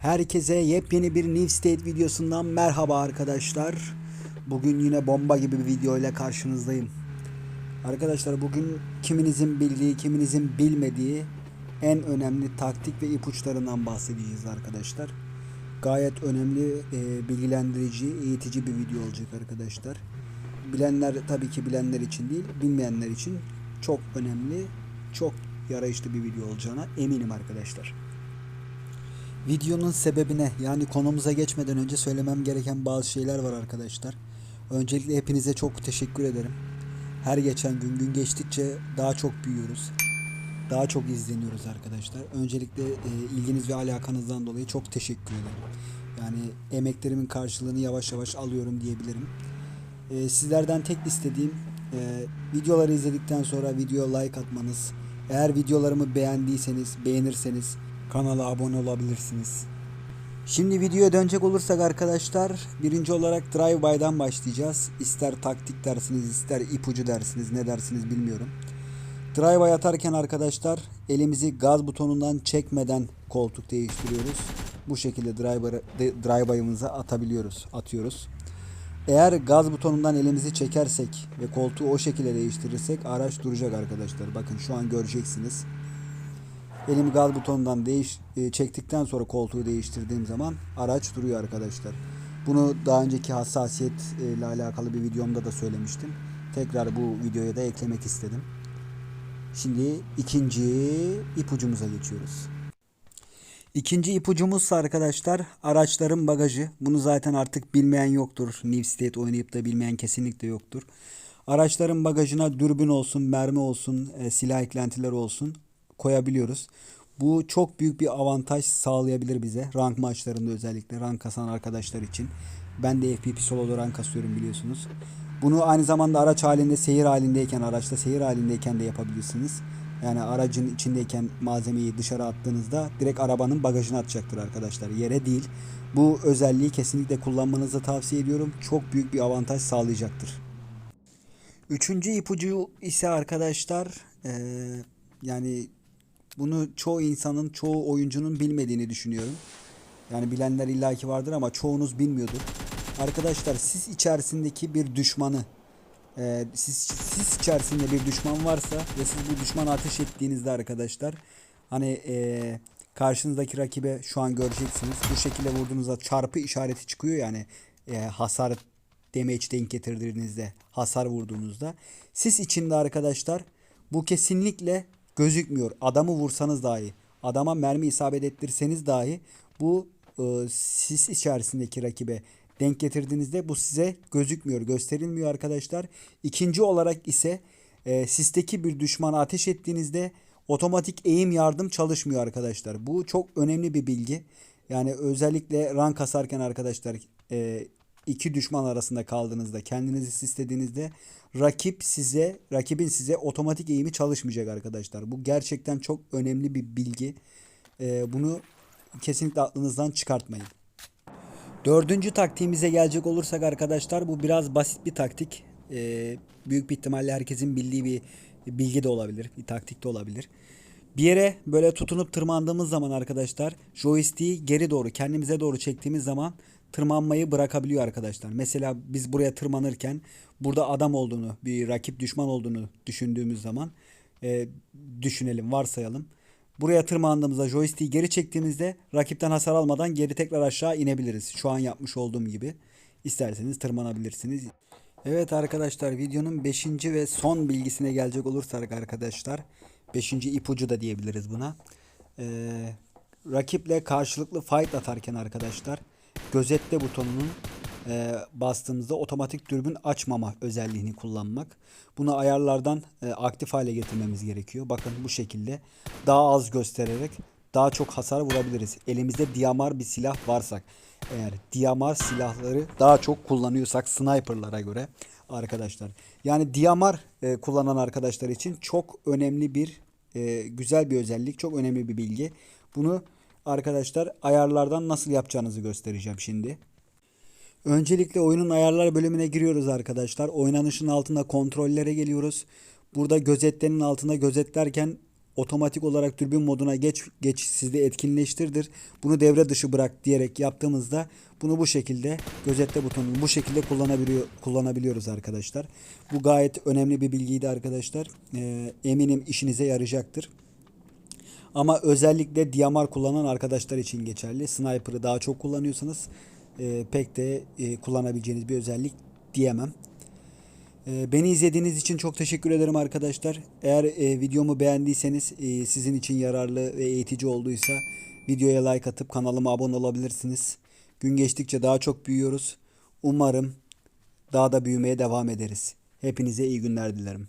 Herkese yepyeni bir New State videosundan merhaba arkadaşlar. Bugün yine bomba gibi bir video ile karşınızdayım. Arkadaşlar bugün kiminizin bildiği, kiminizin bilmediği en önemli taktik ve ipuçlarından bahsedeceğiz arkadaşlar. Gayet önemli, e, bilgilendirici, eğitici bir video olacak arkadaşlar. Bilenler tabii ki bilenler için değil, bilmeyenler için çok önemli, çok yarayışlı bir video olacağına eminim arkadaşlar. Videonun sebebine yani konumuza geçmeden önce söylemem gereken bazı şeyler var arkadaşlar. Öncelikle hepinize çok teşekkür ederim. Her geçen gün gün geçtikçe daha çok büyüyoruz. Daha çok izleniyoruz arkadaşlar. Öncelikle e, ilginiz ve alakanızdan dolayı çok teşekkür ederim. Yani emeklerimin karşılığını yavaş yavaş alıyorum diyebilirim. E, sizlerden tek istediğim e, videoları izledikten sonra video like atmanız. Eğer videolarımı beğendiyseniz, beğenirseniz kanala abone olabilirsiniz. Şimdi videoya dönecek olursak arkadaşlar birinci olarak drive-by'dan başlayacağız. İster taktik dersiniz ister ipucu dersiniz ne dersiniz bilmiyorum. Drive-by atarken arkadaşlar elimizi gaz butonundan çekmeden koltuk değiştiriyoruz. Bu şekilde drive- drive-by'ımıza atabiliyoruz, atıyoruz. Eğer gaz butonundan elimizi çekersek ve koltuğu o şekilde değiştirirsek araç duracak arkadaşlar. Bakın şu an göreceksiniz. Elimi gaz butonundan değiş e, çektikten sonra koltuğu değiştirdiğim zaman araç duruyor arkadaşlar. Bunu daha önceki hassasiyet ile alakalı bir videomda da söylemiştim. Tekrar bu videoya da eklemek istedim. Şimdi ikinci ipucumuza geçiyoruz. İkinci ipucumuzsa arkadaşlar araçların bagajı. Bunu zaten artık bilmeyen yoktur. New State oynayıp da bilmeyen kesinlikle yoktur. Araçların bagajına dürbün olsun, mermi olsun, e, silah eklentileri olsun koyabiliyoruz. Bu çok büyük bir avantaj sağlayabilir bize. Rank maçlarında özellikle rank kasan arkadaşlar için. Ben de FPP solo'da rank kasıyorum biliyorsunuz. Bunu aynı zamanda araç halinde seyir halindeyken araçta seyir halindeyken de yapabilirsiniz. Yani aracın içindeyken malzemeyi dışarı attığınızda direkt arabanın bagajına atacaktır arkadaşlar. Yere değil. Bu özelliği kesinlikle kullanmanızı tavsiye ediyorum. Çok büyük bir avantaj sağlayacaktır. Üçüncü ipucu ise arkadaşlar eee, yani bunu çoğu insanın, çoğu oyuncunun bilmediğini düşünüyorum. Yani bilenler illaki vardır ama çoğunuz bilmiyordur. Arkadaşlar sis içerisindeki bir düşmanı e, sis, sis içerisinde bir düşman varsa ve siz bu düşmana ateş ettiğinizde arkadaşlar hani e, karşınızdaki rakibe şu an göreceksiniz. Bu şekilde vurduğunuzda çarpı işareti çıkıyor yani e, hasar damage denk getirdiğinizde hasar vurduğunuzda. Sis içinde arkadaşlar bu kesinlikle gözükmüyor. Adamı vursanız dahi, adama mermi isabet ettirseniz dahi bu e, sis içerisindeki rakibe denk getirdiğinizde bu size gözükmüyor, gösterilmiyor arkadaşlar. İkinci olarak ise e, sisteki bir düşmana ateş ettiğinizde otomatik eğim yardım çalışmıyor arkadaşlar. Bu çok önemli bir bilgi. Yani özellikle rank kasarken arkadaşlar e, iki düşman arasında kaldığınızda kendinizi sislediğinizde rakip size rakibin size otomatik eğimi çalışmayacak arkadaşlar. Bu gerçekten çok önemli bir bilgi. E, bunu kesinlikle aklınızdan çıkartmayın. Dördüncü taktiğimize gelecek olursak arkadaşlar bu biraz basit bir taktik. Ee, büyük bir ihtimalle herkesin bildiği bir bilgi de olabilir. Bir taktik de olabilir. Bir yere böyle tutunup tırmandığımız zaman arkadaşlar joystick'i geri doğru kendimize doğru çektiğimiz zaman tırmanmayı bırakabiliyor arkadaşlar. Mesela biz buraya tırmanırken burada adam olduğunu, bir rakip düşman olduğunu düşündüğümüz zaman e, düşünelim, varsayalım. Buraya tırmandığımızda joystick'i geri çektiğimizde rakipten hasar almadan geri tekrar aşağı inebiliriz. Şu an yapmış olduğum gibi. İsterseniz tırmanabilirsiniz. Evet arkadaşlar videonun 5. ve son bilgisine gelecek olursak arkadaşlar. 5. ipucu da diyebiliriz buna. Ee, rakiple karşılıklı fight atarken arkadaşlar gözetle butonunun e, bastığımızda otomatik dürbün açmama özelliğini kullanmak. Bunu ayarlardan e, aktif hale getirmemiz gerekiyor. Bakın bu şekilde daha az göstererek daha çok hasar vurabiliriz. Elimizde diyamar bir silah varsak eğer diyamar silahları daha çok kullanıyorsak sniperlara göre arkadaşlar. Yani diyamar e, kullanan arkadaşlar için çok önemli bir e, güzel bir özellik, çok önemli bir bilgi. Bunu arkadaşlar ayarlardan nasıl yapacağınızı göstereceğim şimdi. Öncelikle oyunun ayarlar bölümüne giriyoruz arkadaşlar. Oynanışın altında kontrollere geliyoruz. Burada gözetlerin altında gözetlerken otomatik olarak dürbün moduna geç geç sizde etkinleştirdir. Bunu devre dışı bırak diyerek yaptığımızda bunu bu şekilde gözetle butonunu bu şekilde kullanabiliyor kullanabiliyoruz arkadaşlar. Bu gayet önemli bir bilgiydi arkadaşlar. Ee, eminim işinize yarayacaktır. Ama özellikle DMR kullanan arkadaşlar için geçerli. Sniper'ı daha çok kullanıyorsanız e, pek de e, kullanabileceğiniz bir özellik diyemem. E, beni izlediğiniz için çok teşekkür ederim arkadaşlar. Eğer e, videomu beğendiyseniz e, sizin için yararlı ve eğitici olduysa videoya like atıp kanalıma abone olabilirsiniz. Gün geçtikçe daha çok büyüyoruz. Umarım daha da büyümeye devam ederiz. Hepinize iyi günler dilerim.